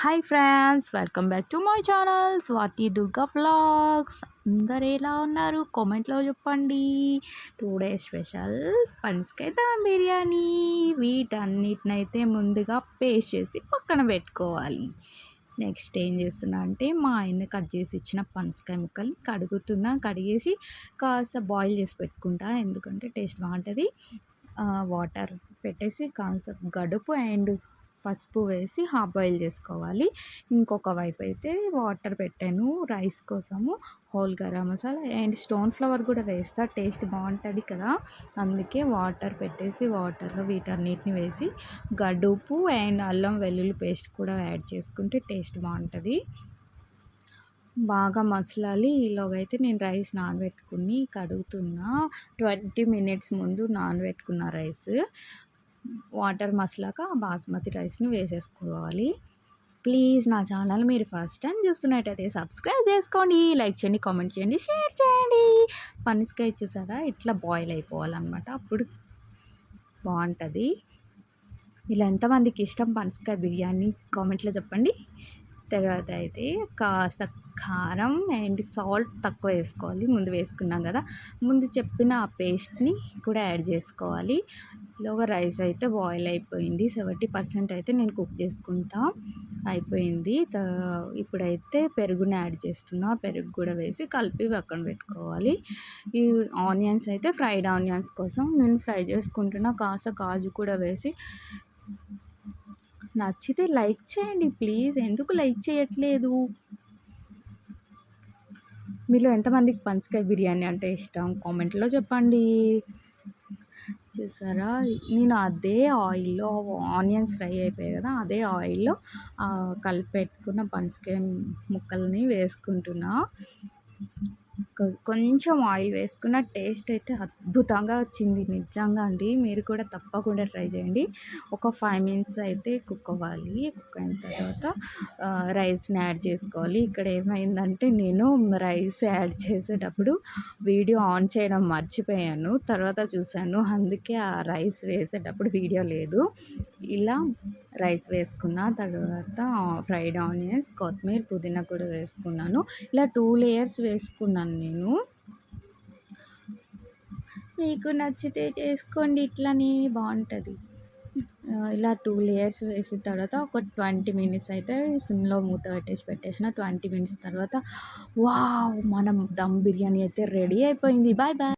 Hi friends welcome back to my channel Swathi Durga vlogs అందరు ఎలా ఉన్నారు? కామెంట్లో చెప్పండి. టూ స్పెషల్ పనసకాయ దమ్ బిర్యానీ. వీటన్నిటినైతే ముందుగా పేస్ట్ చేసి పక్కన పెట్టుకోవాలి. నెక్స్ట్ ఏం చేస్తున్నా అంటే మా ఆయన కట్ చేసి ఇచ్చిన పనసకాయ ముక్కల్ని కడుగుతున్నా. కడిగేసి కాస్త బాయిల్ చేసి పెట్టుకుంటా. ఎందుకంటే టేస్ట్ బాగుంటుంది. వాటర్ పెట్టేసి కాస్త గడుపు అండ్ పసుపు వేసి హాఫ్ బాయిల్ చేసుకోవాలి. ఇంకొక వైపు అయితే వాటర్ పెట్టాను. రైస్ కోసము whole garam masala and stone flower కూడా వేస్తా. టేస్ట్ బాగుంటుంది కదా. అందుకే వాటర్ పెట్టేసి వాటర్లో వీటన్నిటిని వేసి గడుపు అండ్ అల్లం వెల్లుల్లి పేస్ట్ కూడా యాడ్ చేసుకుంటే టేస్ట్ బాగుంటుంది. బాగా మసలాలి. ఈలోగైతే నేను రైస్ నానబెట్టుకుని కడుగుతున్నా. ట్వంటీ మినిట్స్ ముందు నానబెట్టుకున్న రైస్. వాటర్ మసలాక బాస్మతి రైస్ని వేసేసుకోవాలి. ప్లీజ్ నా ఛానల్ మీరు ఫస్ట్ టైం చూస్తున్నట్టయితే సబ్స్క్రైబ్ చేసుకోండి లైక్ చేయండి కామెంట్ చేయండి షేర్ చేయండి. పనిస్కాయ ఇచ్చేసారా ఇట్లా బాయిల్ అయిపోవాలన్నమాట. అప్పుడు బాగుంటుంది. ఇలా ఎంతమందికి ఇష్టం పనసకాయ బిర్యానీ. కామెంట్లో చెప్పండి. తర్వాత అయితే కాస్త కారం అండ్ సాల్ట్ తక్కువ వేసుకోవాలి. ముందు వేసుకున్నాం కదా. ముందు చెప్పిన ఆ పేస్ట్ని కూడా యాడ్ చేసుకోవాలి. లోగా రైస్ అయితే బాయిల్ అయిపోయింది. సెవెంటీ పర్సెంట్ అయితే నేను కుక్ చేసుకుంటా అయిపోయింది. ఇప్పుడైతే పెరుగుని యాడ్ చేస్తున్నా. పెరుగు కూడా వేసి కలిపి పక్కన పెట్టుకోవాలి. ఈ ఆనియన్స్ అయితే ఫ్రైడ్ ఆనియన్స్ కోసం నేను ఫ్రై చేసుకుంటున్నా. కాస్త కాజు కూడా వేసి నచ్చితే లైక్ చేయండి ప్లీజ్. ఎందుకు లైక్ చేయట్లేదు? మీలో ఎంతమందికి పనసకాయ బిర్యానీ అంటే ఇష్టం? కామెంట్లో చెప్పండి. చూసారా? నేను అదే ఆయిల్లో ఆనియన్స్ ఫ్రై అయిపోయాయి కదా అదే ఆయిల్లో కలిపెట్టుకున్న పనసకాయ ముక్కల్ని వేసుకుంటున్నా. కొంచెం ఆయిల్ వేసుకున్న టేస్ట్ అయితే అద్భుతంగా వచ్చింది. నిజంగా అండి మీరు కూడా తప్పకుండా ట్రై చేయండి. ఒక ఫైవ్ మినిట్స్ అయితే కుక్ అవ్వాలి. కుక్ అయిన తర్వాత రైస్ని యాడ్ చేసుకోవాలి. ఇక్కడ ఏమైందంటే నేను రైస్ యాడ్ చేసేటప్పుడు వీడియో ఆన్ చేయడం మర్చిపోయాను. తర్వాత చూశాను అందుకే ఆ రైస్ వేసేటప్పుడు వీడియో లేదు. ఇలా రైస్ వేసుకున్న తర్వాత ఫ్రైడ్ ఆనియన్స్ కొత్తిమీర పుదీనా కూడా వేసుకున్నాను. ఇలా టూ లేయర్స్ వేసుకున్నాను నేను. మీకు నచ్చితే చేసుకోండి ఇట్లానే బాగుంటుంది. ఇలా టూ లేయర్స్ వేసిన తర్వాత ఒక ట్వంటీ మినిట్స్ అయితే సిమ్లో మూత పెట్టేసి పెట్టేసిన. ట్వంటీ మినిట్స్ తర్వాత వావ్ మనం దమ్ బిర్యానీ అయితే రెడీ అయిపోయింది. Bye bye.